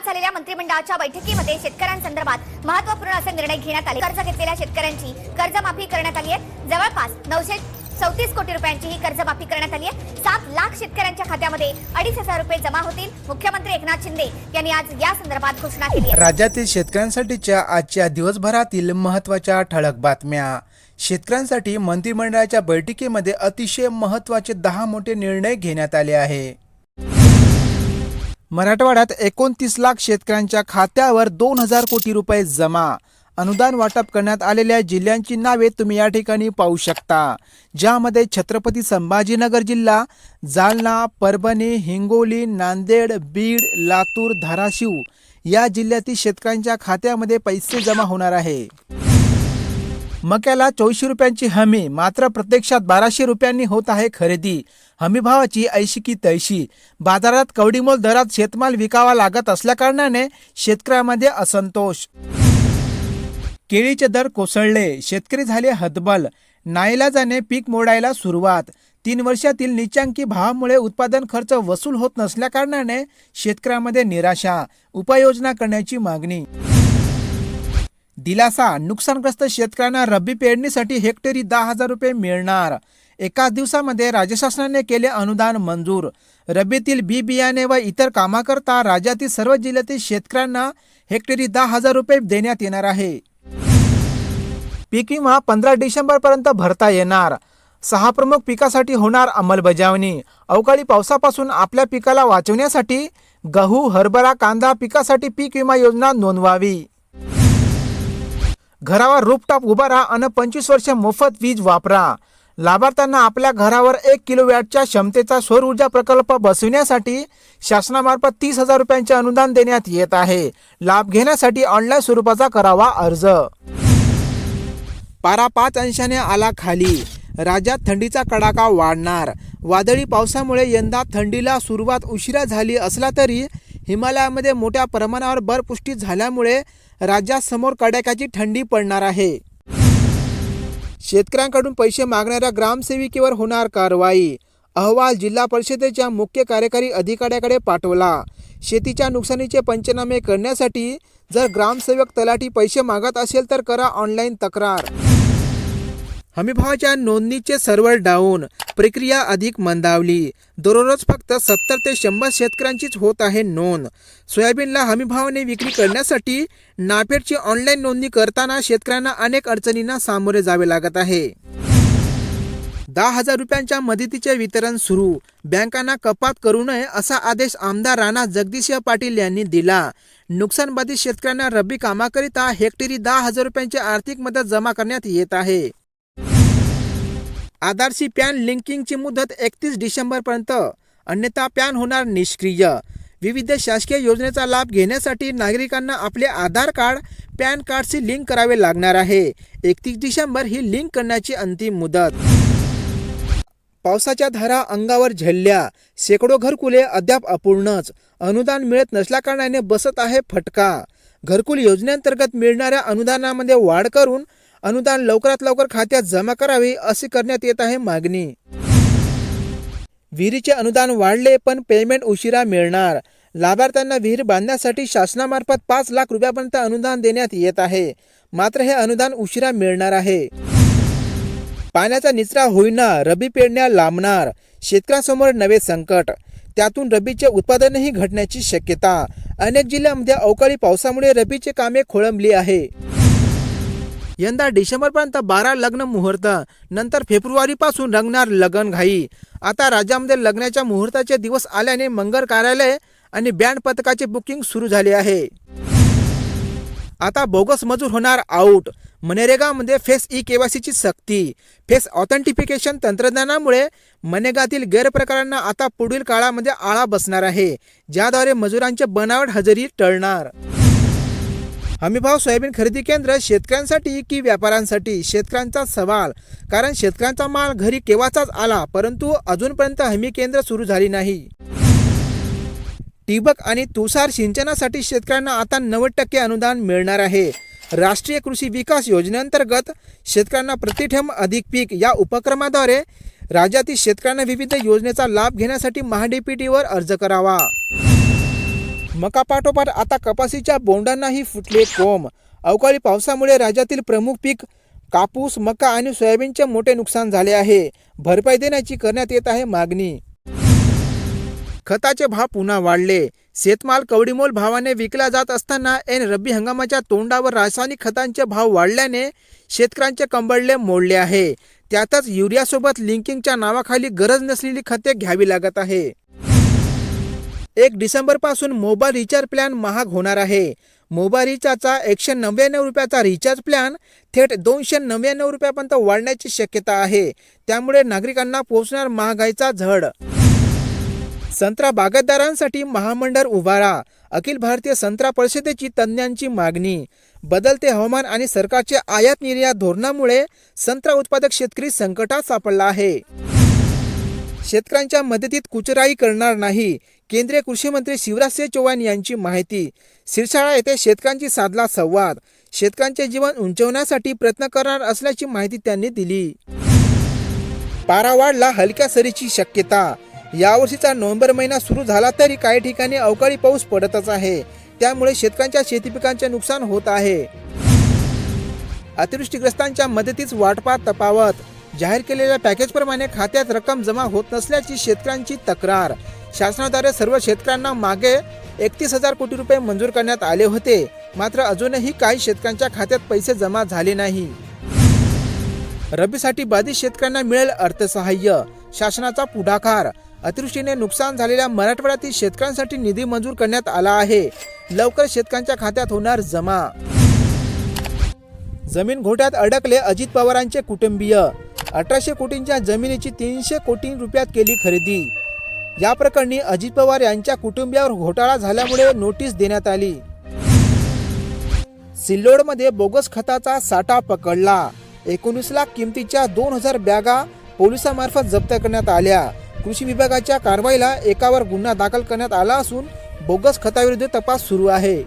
आज झालेल्या मंत्रिमंडळाच्या बैठकीमध्ये शेतकऱ्यांसंदर्भात महत्त्वपूर्ण असे निर्णय घेण्यात आले. कर्ज घेतलेल्या शेतकऱ्यांची कर्जमाफी करण्यात आली आहे. जवळपास नऊशे चौतीस कोटी रुपयांची ही कर्जमाफी करण्यात आली आहे. सात लाख शेतकऱ्यांच्या खात्यामध्ये अडीच हजार रुपये जमा होतील. मुख्यमंत्री एकनाथ शिंदे यांनी आज या संदर्भात घोषणा केली राज्यातील शेतकऱ्यांसाठीच्या आजच्या दिवसभरातील महत्त्वाच्या ठळक बातम्या. शेतकऱ्यांसाठी मंत्रिमंडळाच्या बैठकीमध्ये अतिशय महत्त्वाचे दहा मोठे निर्णय घेण्यात आले आहे. मराठवाड्यात एकोणतीस लाख शेतकऱ्यांच्या खात्यावर दोन हजार कोटी रुपये जमा. अनुदान वाटप करण्यात आलेल्या जिल्ह्यांची नावे तुम्ही या ठिकाणी पाहू शकता. ज्यामध्ये छत्रपती संभाजीनगर जिल्हा जालना परभणी हिंगोली नांदेड बीड लातूर धाराशिव या जिल्ह्यातील शेतकऱ्यांच्या खात्यामध्ये पैसे जमा होणार आहे. मक्याला चोवीसशे रुपयांची हमी मात्र प्रत्यक्षात बाराशे रुपयांनी होत आहे खरेदी. हमीभावाची ऐशी की तैशी. बाजारात कवडीमोल दरात शेतमाल विकावा लागत असल्याकारणाने शेतकऱ्यामध्ये असंतोष. केळीचे दर कोसळले. शेतकरी झाले हतबल. नाईलाजाने पीक मोडायला सुरुवात. तीन वर्षातील निचांकी भावामुळे उत्पादन खर्च वसूल होत नसल्याकारणाने शेतकऱ्यामध्ये निराशा. उपाययोजना करण्याची मागणी. दिलासा. नुकसानग्रस्त शेतकऱ्यांना रब्बी पेरणीसाठी हेक्टरी दहा हजार रुपये मिळणार. एकाच दिवसामध्ये राज्य शासनाने केले अनुदान मंजूर. रब्बीतील बी बियाणे व इतर कामाकरता राज्यातील सर्व जिल्ह्यातील शेतकऱ्यांना हेक्टरी दहा हजार रुपये देण्यात येणार आहे. पीक विमा पंधरा डिसेंबरपर्यंत भरता येणार. सहा प्रमुख पिकासाठी होणार अंमलबजावणी. अवकाळी पावसापासून आपल्या पिकाला वाचवण्यासाठी गहू हरभरा कांदा पिकासाठी पीक विमा योजना नोंदवावी. घरावर रूपटॉप उभा आणि पंचवीस वर्ष मोफत वीज वापरा. लाभार्थ्यांना आपल्या घरावर एक किलो वॅटच्या क्षमतेचा सौर ऊर्जा प्रकल्प बसविण्यासाठी शासनामार्फत तीस हजार रुपयांचे अनुदान देण्यात येत आहे. लाभ घेण्यासाठी ऑनलाईन स्वरूपाचा करावा अर्ज. पारा पाच अंशाने आला खाली. राज्यात थंडीचा कडाका वाढणार. वादळी पावसामुळे यंदा थंडीला सुरुवात उशिरा झाली असला तरी हिमालयामध्ये मोठ्या प्रमाणावर बर्फपुष्टी झाल्यामुळे राज्यासमोर कडाक्याची थंडी पडणार आहे. शेतकऱ्यांकडून पैसे मागणाऱ्या ग्रामसेविकेवर होणार कारवाई. अहवाल जिल्हा परिषदेच्या मुख्य कार्यकारी अधिकाऱ्याकडे पाठवला. शेतीच्या नुकसानीचे पंचनामे करण्यासाठी जर ग्रामसेवक तलाठी पैसे मागत असेल तर करा ऑनलाईन तक्रार. हमीभावाच्या नोंदणीचे सर्व्हर डाऊन. प्रक्रिया अधिक मंदावली. दररोज फक्त सत्तर ते शंभर शेतकऱ्यांचीच होत आहे नोंद. सोयाबीनला हमीभावाने विक्री करण्यासाठी नाफेडची ऑनलाईन नोंदणी करताना शेतकऱ्यांना अनेक अडचणींना सामोरे जावे लागत आहे. दहा हजार रुपयांच्या मदतीचे वितरण सुरू. बँकांना कपात करू नये असा आदेश आमदार राणा जगदीश पाटील यांनी दिला. नुकसानबाधित शेतकऱ्यांना रब्बी कामाकरिता हेक्टरी दहा हजार रुपयांची आर्थिक मदत जमा करण्यात येत आहे. आधारशी पॅन लिंकिंगची मुदत एकतीस डिसेंबरपर्यंत. अन्यथा पॅन होणार निष्क्रिय. विविध शासकीय योजनेचा लाभ घेण्यासाठी नागरिकांना आपले आधार कार्ड पॅन कार्डशी लिंक करावे लागणार आहे. एकतीस डिसेंबर ही लिंक करण्याची अंतिम मुदत. पावसाच्या धारा अंगावर झेलल्या. शेकडो घरकुले अद्याप अपूर्णच. अनुदान मिळत नसल्याकारणाने बसत आहे फटका. घरकुल योजनेअंतर्गत मिळणाऱ्या अनुदानामध्ये वाढ करून अनुदान लवकरात लवकर खात्यात जमा करावे असे करण्यात येत आहे मागणी. विहिरीचे अनुदान वाढले पण पेमेंट उशिरा मिळणार. लाभार्थ्यांना विहीर बांधण्यासाठी शासनामार्फत पाच लाख रुपयापर्यंत अनुदान देण्यात येत आहे. मात्र हे अनुदान उशिरा मिळणार आहे. पाण्याचा निचरा होईना रबी पेरण्या लांबणार. शेतकऱ्यांसमोर नवे संकट. त्यातून रबीचे उत्पादनही घटण्याची शक्यता. अनेक जिल्ह्यांमध्ये अवकाळी पावसामुळे रबीचे कामे खोळंबली आहे. यंदा डिसेंबरपर्यंत बारा लग्न मुहूर्त नंतर फेब्रुवारीपासून रंगणार लगनघाई आता राज्यामध्ये लग्नाच्या मुहूर्ताचे दिवस आल्याने मंगल कार्यालय आणि बँड पथकाचे बुकिंग सुरू झाले आहे. आता बोगस मजूर होणार आऊट. मनरेगामध्ये फेस ई केवायसीची सक्ती. फेस ऑथेंटिफिकेशन तंत्रज्ञानामुळे मनेगातील गैरप्रकारांना आता पुढील काळामध्ये आळा बसणार आहे. ज्याद्वारे मजुरांचे बनावट हजेरी टळणार. हमीभाव सोयाबीन खरेदी केंद्र शेतकऱ्यांसाठी की व्यापाऱ्यांसाठी? शेतकऱ्यांचा सवाल. कारण शेतकऱ्यांचा माल घरी केव्हाचाच आला परंतु अजूनपर्यंत हमी केंद्र सुरू झाली नाही. ठिबक आणि तुषार सिंचनासाठी शेतकऱ्यांना आता नव्वद टक्के अनुदान मिळणार आहे. राष्ट्रीय कृषी विकास योजनेअंतर्गत शेतकऱ्यांना प्रतिठेम अधिक पीक या उपक्रमाद्वारे राज्यातील शेतकऱ्यांना विविध योजनेचा लाभ घेण्यासाठी महाडीपीटीवर अर्ज करावा. मका पाठोपाठ आता कपाशीच्या बोंडांनाही फुटले कोंब. अवकाळी पावसामुळे राज्यातील प्रमुख पीक कापूस मका आणि सोयाबीनचे मोठे नुकसान झाले आहे. भरपाई देण्याची करण्यात येत आहे मागणी. खताचे भाव पुन्हा वाढले. शेतमाल कवडीमोल भावाने विकला जात असताना ऐन रब्बी हंगामाच्या तोंडावर रासायनिक खतांचे भाव वाढल्याने शेतकऱ्यांचे कंबळले मोडले आहे. त्यातच युरियासोबत लिंकिंगच्या नावाखाली गरज नसलेली खते घ्यावी लागत आहे. एक डिसेंबरपासून मोबाईल रिचार्ज प्लॅन महाग होणार आहे. मोबाईल रिचार्जचा एकशे नव्याण्णव रुपयाचा रिचार्ज प्लॅन थेट दोनशे नव्याण्णव रुपयापर्यंत वाढण्याची शक्यता आहे. त्यामुळे नागरिकांना पोहोचणार महागाईचा झड संत्रा बागायतदारांसाठी महामंडळ उभारा. अखिल भारतीय संत्रा परिषदेची तज्ज्ञांची मागणी. बदलते हवामान आणि सरकारच्या आयात निर्यात धोरणामुळे संत्रा उत्पादक शेतकरी संकटात सापडला आहे. शेतकऱ्यांच्या मदतीत कुचराई करणार नाही. केंद्रीय कृषी मंत्री शिवराजसिंह चौहान यांची माहिती. सिरसाळा येथे शेतकऱ्यांची साधला संवाद. शेतकऱ्यांचे जीवन उंचवण्यासाठी प्रयत्न करणार असल्याची माहिती त्यांनी दिली. पारावाडला हलक्या सरीची शक्यता. यावर्षीचा नोव्हेंबर महिना सुरू झाला तरी काही ठिकाणी अवकाळी पाऊस पडतच आहे. त्यामुळे शेतकऱ्यांच्या शेती पिकांचे नुकसान होत आहे. अतिवृष्टीग्रस्तांच्या मदतीस वाटपात तपावत जाहीर केलेल्या पॅकेजप्रमाणे खात्यात रक्कम जमा होत नसल्याची शेतकऱ्यांची तक्रार. शासनाद्वारे सर्व शेतकऱ्यांना मागे एकतीस हजार कोटी रुपये मंजूर करण्यात आले होते. मात्र अजूनही काही शेतकऱ्यांच्या खात्यात पैसे जमा झाले नाही. रब्बीसाठी बाधित शेतकऱ्यांना मिळेल अर्थसहाय्य. शासनाचा पुढाकार. अतिवृष्टीने नुकसान झालेल्या मराठवाड्यातील शेतकऱ्यांसाठी निधी मंजूर करण्यात आला आहे. लवकर शेतकऱ्यांच्या खात्यात होणार जमा. जमीन घोट्यात अडकले अजित पवारांचे कुटुंबीय. अठराशे कोटींच्या जमिनीची तीनशे कोटी रुपयात केली खरेदी. या प्रकरणी अजित पवार यांच्या कुटुंबियावर घोटाळा झाल्यामुळे नोटीस देण्यात आली. सिल्लोडमध्ये बोगस खताचा साठा पकडला. एकोणीस लाख किमतीच्या दोन हजार बॅगा पोलिसांमार्फत जप्त करण्यात आल्या. कृषी विभागाच्या कारवाईला एकावर गुन्हा दाखल करण्यात आला असून बोगस खताविरुद्ध तपास सुरू आहे.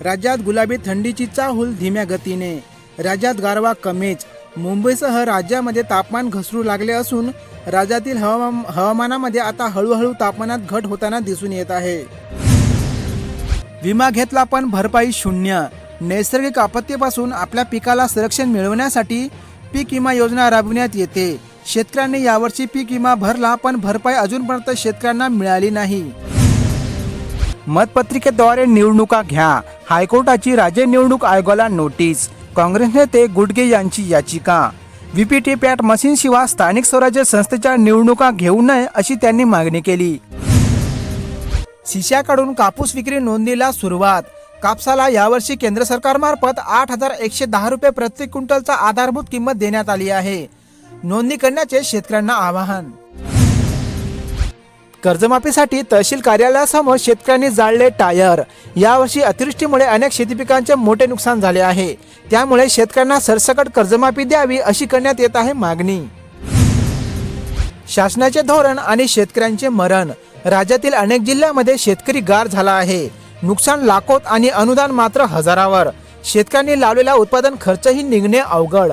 राज्यात गुलाबी थंडीची चाहूल धीम्या गतीने. राज्यात गारवा कमीच. मुंबईसह राज्यामध्ये तापमान घसरू लागले असून राज्यातील हवामान हवामानामध्ये आता हळूहळू तापमानात घट होताना दिसून येत आहे. विमा घेतला पण भरपाई शून्य. नैसर्गिक आपत्तीपासून आपल्या पिकाला संरक्षण मिळवण्यासाठी पीक विमा योजना राबविण्यात येते. शेतकऱ्यांनी यावर्षी पीक विमा भरला पण भरपाई अजूनपर्यंत शेतकऱ्यांना मिळाली नाही. मतपत्रिकेद्वारे निवडणुका घ्या. हायकोर्टाची राज्य निवडणूक आयोगाला नोटीस. काँग्रेस नेते गुडगे यांची याचिका. व्हीपीटी पॅट मशीनशिवाय स्थानिक स्वराज्य संस्थेच्या निवडणुका घेऊ नये अशी त्यांनी मागणी केली. शिष्याकडून कापूस विक्री नोंदणीला सुरुवात. कापसाला यावर्षी केंद्र सरकारमार्फत आठ हजार एकशे दहा रुपये प्रति क्विंटलचा आधारभूत किंमत देण्यात आली आहे. नोंदणी करण्याचे शेतकऱ्यांना आवाहन. कर्जमाफीसाठी तहसील कार्यालयासमोर शेतकऱ्यांनी जाळले टायर. यावर्षी अतिवृष्टीमुळे अनेक शेती पिकांचे मोठे नुकसान झाले आहे. त्यामुळे शेतकऱ्यांना सरसकट कर्जमाफी द्यावी अशी करण्यात येत आहे मागणी. शासनाचे धोरण आणि शेतकऱ्यांचे मरण. राज्यातील अनेक जिल्ह्यामध्ये शेतकरी गार झाला आहे. नुकसान लाखोत आणि अनुदान मात्र हजारावर. शेतकऱ्यांनी लावलेला उत्पादन खर्चही निघणे अवघड.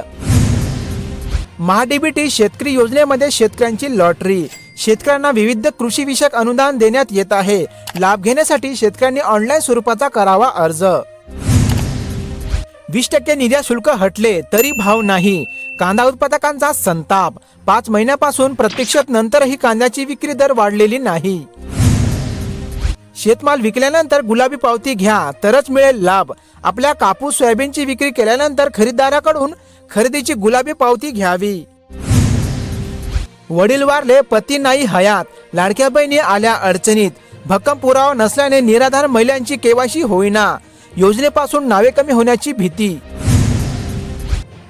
महाडीबीटी शेतकरी योजनेमध्ये शेतकऱ्यांची लॉटरी. शेतकऱ्यांना विविध कृषी विषयक अनुदान देण्यात येत आहे. लाभ घेण्यासाठी शेतकऱ्यांनी ऑनलाईन स्वरूपाचा करावा अर्ज. वीस टक्के निर्यात शुल्क हटले तरी भाव नाही. कांदा उत्पादकांचा संताप. पाच महिन्यापासून प्रत्यक्षात नंतरही कांद्याची विक्री दर वाढलेली नाही. शेतमाल विकल्यानंतर गुलाबी पावती घ्या तरच मिळेल लाभ. आपल्या कापूस सोयाबीनची विक्री केल्यानंतर खरेदीदाराकडून खरेदीची गुलाबी पावती घ्यावी. वडील वारले पती नाही हयात. लाडक्या बहिणी आल्या अडचणीत. भक्कम पुरावा नसल्याने निराधार महिलांची केवायसी होईना. योजनेपासून नावे कमी होण्याची भीती.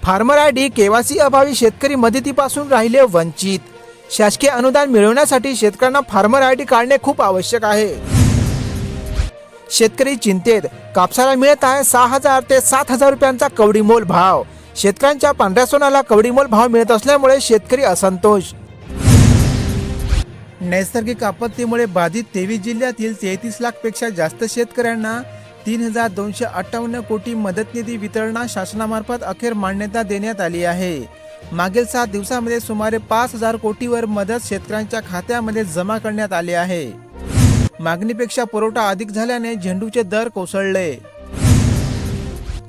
फार्मर आय डी केवासी अभावी शेतकरी मदतीपासून राहिले वंचित. शासकीय अनुदान मिळवण्यासाठी शेतकऱ्यांना फार्मर आय डी काढणे खूप आवश्यक आहे. शेतकरी चिंतेत. कापसाला मिळत आहे सहा हजार ते सात हजार रुपयांचा कवडीमोल भाव. शेतकऱ्यांच्या पांढऱ्या सोनाला कवडीमोल भाव मिळत असल्यामुळे शेतकरी असंतोष. नैसर्गिक आपत्तीमुळे बाधित तेवीस जिल्ह्यातील तेहतीस लाखपेक्षा जास्त शेतकऱ्यांना तीन हजार दोनशे अठ्ठावन्न कोटी मदत निधी वितरणा शासनामार्फत अखेर मान्यता देण्यात आली आहे. मागील सात दिवसामध्ये सुमारे पाच हजार कोटीवर मदत शेतकऱ्यांच्या खात्यामध्ये जमा करण्यात आली आहे. मागणीपेक्षा पुरवठा अधिक झाल्याने झेंडूचे दर कोसळले.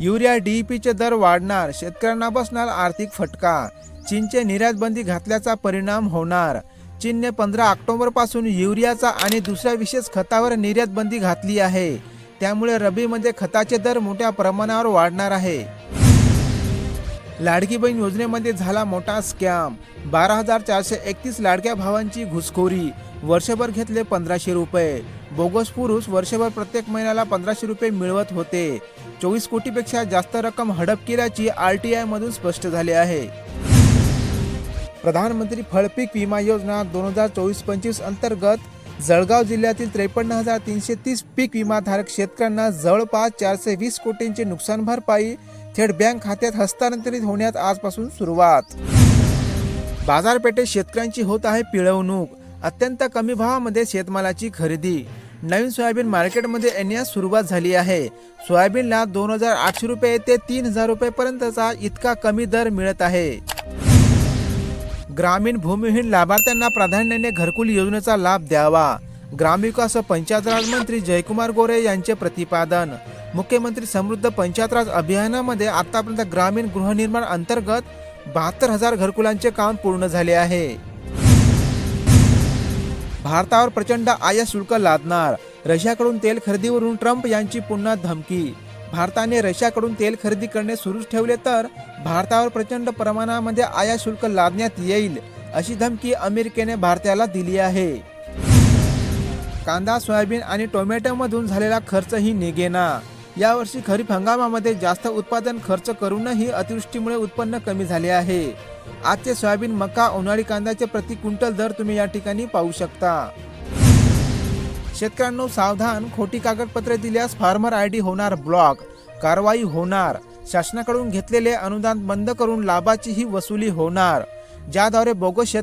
युरिया डीईपीचे दर वाढणार शेतकऱ्यांना बसणार आर्थिक फटका. चीनचे निर्यात बंदी घातल्याचा परिणाम होणार. चीनने पंधरा ऑक्टोबरपासून युरियाचा आणि दुसऱ्या विशेष खतावर निर्यात बंदी घातली आहे. त्यामुळे रबीमध्ये म्हणजे खताचे दर मोठ्या प्रमाणावर वाढणार आहे. लाडकी बहीण योजनेमध्ये झाला मोठा स्कॅम. बारा हजार चारशे एकतीस लाडक्या भावांची घुसखोरी. वर्षभर घेतले पंधराशे रुपये. बोगस पुरुष वर्षभर प्रत्येक महिन्याला पंधराशे रुपये मिळवत होते. चोवीस कोटीपेक्षा जास्त रक्कम हडप केल्याची आर टी मधून स्पष्ट झाले आहे. प्रधानमंत्री फळपीक विमा योजना दोन हजार चोवीस पंचवीस अंतर्गत जळगाव जिल्ह्यातील त्रेपन्न हजार तीनशे तीस पीक विमाधारक शेतकऱ्यांना जवळपास चारशे वीस कोटींची नुकसान भरपाई थेट बँक खात्यात हस्तांतरित होण्यात आजपासून सुरुवात. बाजारपेठेत शेतकऱ्यांची होत आहे पिळवणूक. अत्यंत कमी भावामध्ये शेतमालाची खरेदी. नवीन सोयाबीन मार्केटमध्ये येण्यास सुरुवात झाली आहे. सोयाबीनला दोन हजार आठशे रुपये ते तीन हजार रुपये पर्यंतचा इतका कमी दर मिळत आहे. ग्रामीण भूमिहीन लाभार्थ्यांना प्राधान्याने घरकुल योजनेचा लाभ द्यावा. ग्रामविकास व पंचायत राज मंत्री जयकुमार गोरे यांचे प्रतिपादन. मुख्यमंत्री समृद्ध पंचायत राज अभियानामध्ये आतापर्यंत ग्रामीण गृहनिर्माण अंतर्गत बहात्तर हजार घरकुलांचे काम पूर्ण झाले आहे. भारतावर प्रचंड आयात शुल्क लादणार. रशियाकडून तेल खरेदीवरून ट्रम्प यांची पुन्हा धमकी भारताने रशियाकडून तेल खरेदी करणे सुरूच ठेवले तर भारतावर प्रचंड प्रमाणामध्ये आयात शुल्क लादण्यात येईल अशी धमकी अमेरिकेने भारताला दिली आहे. कांदा सोयाबीन आणि टोमॅटोमधून झालेला खर्चही निघेना. यावर्षी खरीप हंगामामध्ये जास्त उत्पादन खर्च करूनही अतिवृष्टीमुळे उत्पन्न कमी झाले आहे. आजचे सोयाबीन मका उन्हाळी कांद्याचे प्रति क्विंटल दर तुम्ही या ठिकाणी पाहू शकता. शेतकऱ्यांनो सावधान खोटी कागदपत्रे दिल्यास फार्मर आय डी होणार ब्लॉक. कारवाई होणार. शासनाकडून घेतलेले अनुदान बंद करून लाभाचीही वसुली होणार. ज्याद्वारे बोगस शेत